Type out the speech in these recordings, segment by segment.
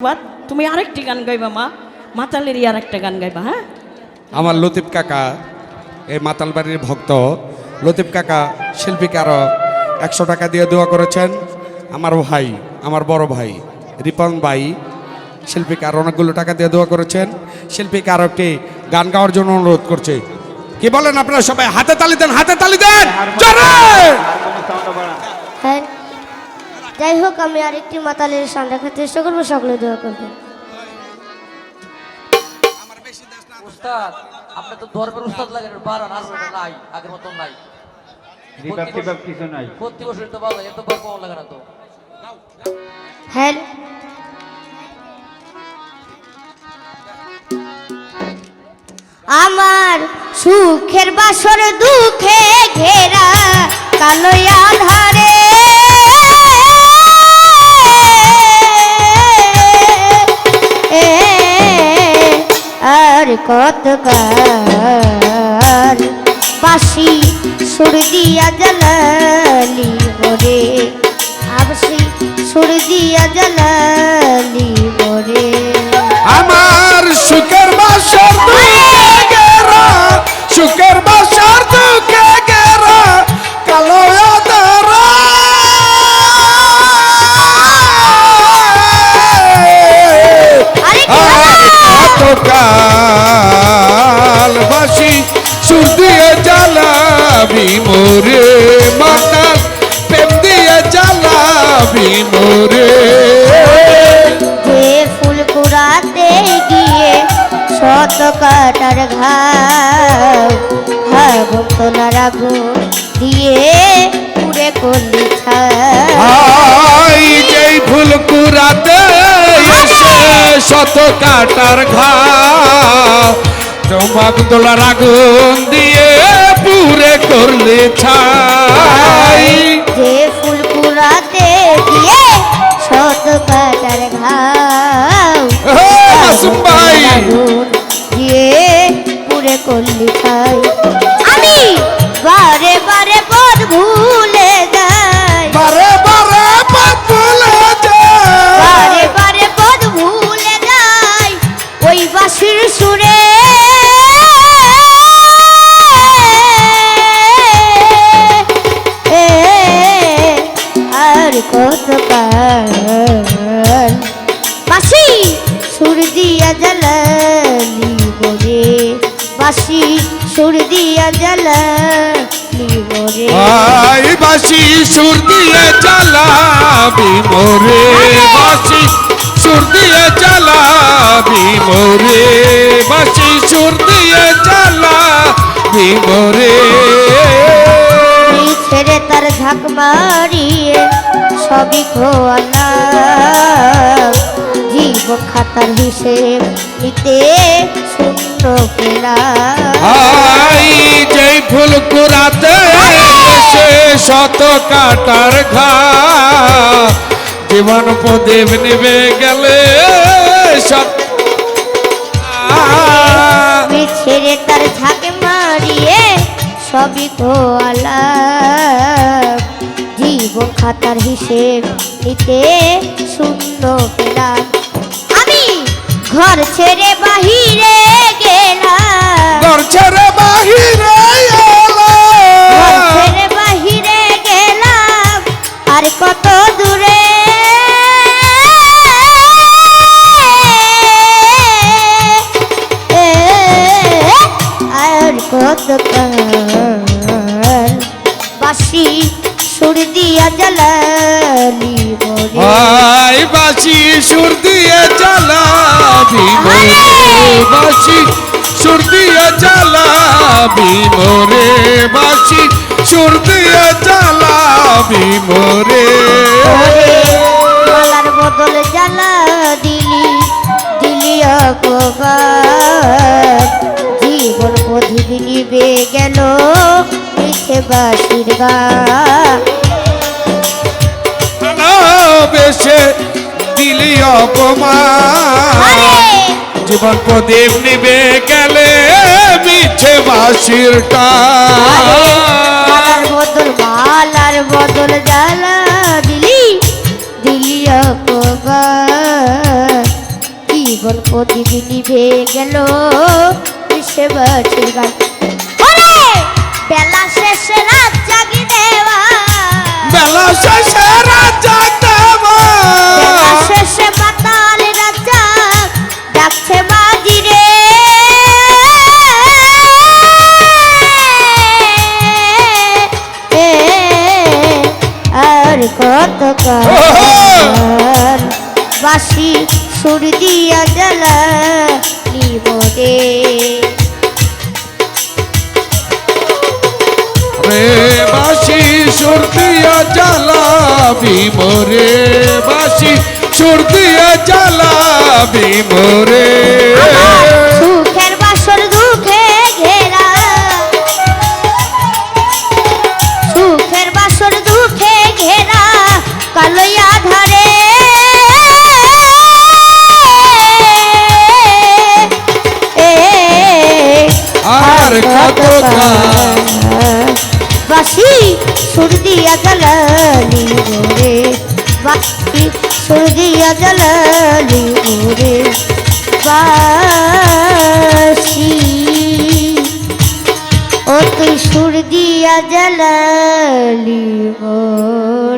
বাদ তুমি আরেকটি গান গাইবা মা। মাতালেরই আর একটা গান গাইবা হ্যাঁ? আমার লতিফ কাকা এই মাতাল বাড়ির ভক্ত। লতিফ কাকা শিল্পীকে আরও একশো টাকা দিয়ে দোয়া করেছেন। আমার ভাই আমার বড় ভাই রিপন ভাই শিল্পীকে আরও অনেকগুলো টাকা দিয়ে দোয়া করেছেন। শিল্পী আরও একটি গান গাওয়ার জন্য অনুরোধ করছে। কি বলেন আপনারা সবাই? হাতে তালি দেন হাতে তালি দেন! জোরে! যাই হোক আমি আরেকটি মাতালের সান রাখার চেষ্টা করব সকলে দোয়া করবেন। উস্তাদ আপনি তো ধর্মের উস্তাদ লাগেন বাড়ান আর নাই আগের মতন নাই। কিছু নাই। প্রতি বছর তো ভালো এত বার কম লাগে না তো। হ্যাঁ। আমার সুখের বাসর দুঃখে ঘেরা কালো আধারে। আর কত কাল বাসি সুর দিয়া জ্বালালি ওরে আবসি সুর দিয়া জ্বালালি ওরে আমার সুখের বাসর সুখের বাসর দুঃখে গেরা কালো জ্বালাবি মোরে মাতাল প্রেম দিয়ে জ্বালাবি মোরে। ফুল কুড়াতে গিয়ে শত কাটার তোলার আগুন দিয়ে পুরে করলি ছাই যেই ফুল কুড়াতে শত কাটার ঘা চম্পাক দোলার আগুন দিয়ে পুরে করলে ছাই। বাসি সুর দিয়া জ্বালালি মোরে বাসি সুর দিয়া জ্বালালি মোরে আই বাসি সুর দিয়ে জ্বালাবি মোরে বাসি সুর দিয়ে জ্বালাবি মোরে বাসি সুর দিয়ে জ্বালাবি মোরে ছেড়ে তার ঝাঁক মারিয়ে সবই খোয়ালা জীবন খাতার হিসেব নিতে শূন্য পেলাম যেই ফুল কুড়াতে শত কাটার ঘা জীবন প্রদীপ নিবে গেলে ছেড়ে তার ঝাঁক মারিয়ে সবই খোয়ালা জীবন খাতার হিসেব নিতে শূন্য পেলাম আমি ঘর ছেড়ে বাহিরে গেলাম। ঘর ছেড়ে বাহিরে সুর দিয়ে জ্বালাবি মোরে। বাসি সুর দিয়ে জ্বালাবি মোরে। বাসি সুর দিয়ে জ্বালাবি মোরে। মালার বদল জ্বালা দিলি দিলি জীবন প্রদীপ নিবে গেল মিছে বাসির গান। বেশে দিলি অপমান। জীবন প্রদীপ নিবে গেলে মিছে বাসির মালার বদল মালার বদল জ্বালা দিলি দিলি অপবাদ জীবন প্রতিদিন নিভে গেল সে বছর গান। বেলা শেষে রাত জাগি দেওয়া। বেলা শেষে আর বাসি সুর দিয়া জ্বালা নিবদে রে বাসি সুর দিয়া জ্বালাবি মোরে বাসি সুর দিয়া জ্বালাবি মোরে। সুর দিয়া জ্বালালি রে বাসি সুর দিয়া জ্বালালি রে বাসি। ও তুই সুর দিয়া জ্বালালি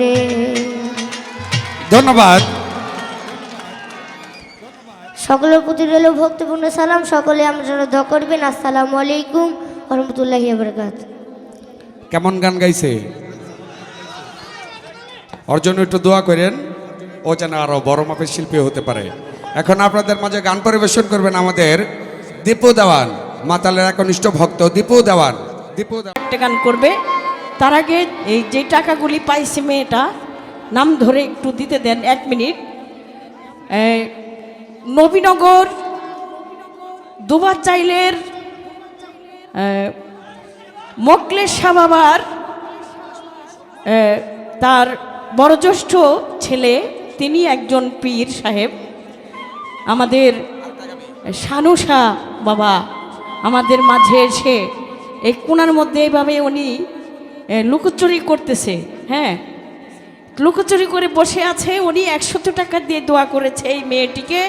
রে ধন্যবাদ। সকলের প্রতি রইল ভক্তিপূর্ণ সালাম সকলে আমরা দ করবেন। আসসালামু আলাইকুম রহমতুল্লাহি বরকাত কেমন গান গাইছে? ওর জন্য একটু দোয়া করেন, ও যেন আরও বড় মাপের শিল্পী হতে পারে। এখন আপনাদের মাঝে গান পরিবেশন করবেন আমাদের দীপু দেওয়ান, মাতালের একনিষ্ঠ ভক্ত দীপু দেওয়ান। দীপু গান করবে। তার আগে এই যে টাকাগুলি পাইছে মেয়েটা, নাম ধরে একটু দিতে দেন এক মিনিট। নবীনগর দুবার চাইলের মোকলেশ বাবার তার বড়জ্যেষ্ঠ ছেলে, তিনি একজন পীর সাহেব। আমাদের শাহ বাবা আমাদের মাঝে এসে এই কোনার মধ্যে এইভাবে উনি লুকোচুরি করতেছে হ্যাঁ? লুকোচুরি করে বসে আছে, উনি একশত টাকা দিয়ে দোয়া করেছে এই মেয়েটিকে।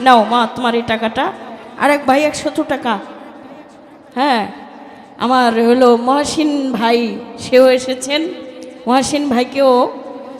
নাও মা, তোমার এই টাকাটা। আর এক ভাই, একশত টাকা। হ্যাঁ? আমার হলো মহাসিন ভাই, সেও এসেছেন। মহাসিন ভাইকেও